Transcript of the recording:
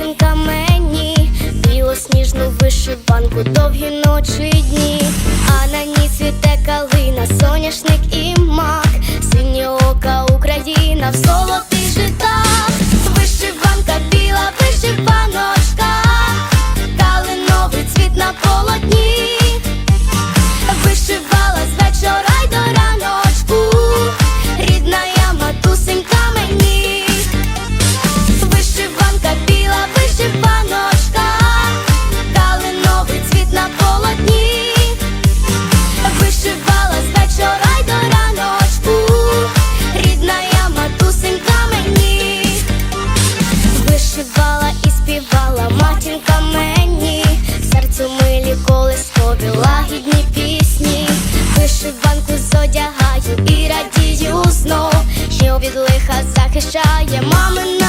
дівчинка мені, білосніжну вишиванку, довгі ночі й дні, а на ній цвіте калина, соняшник і мак, синє ока Україна в солод. Лагідні пісні, вишиванку зодягаю і радію знов, що від лиха захищає мамин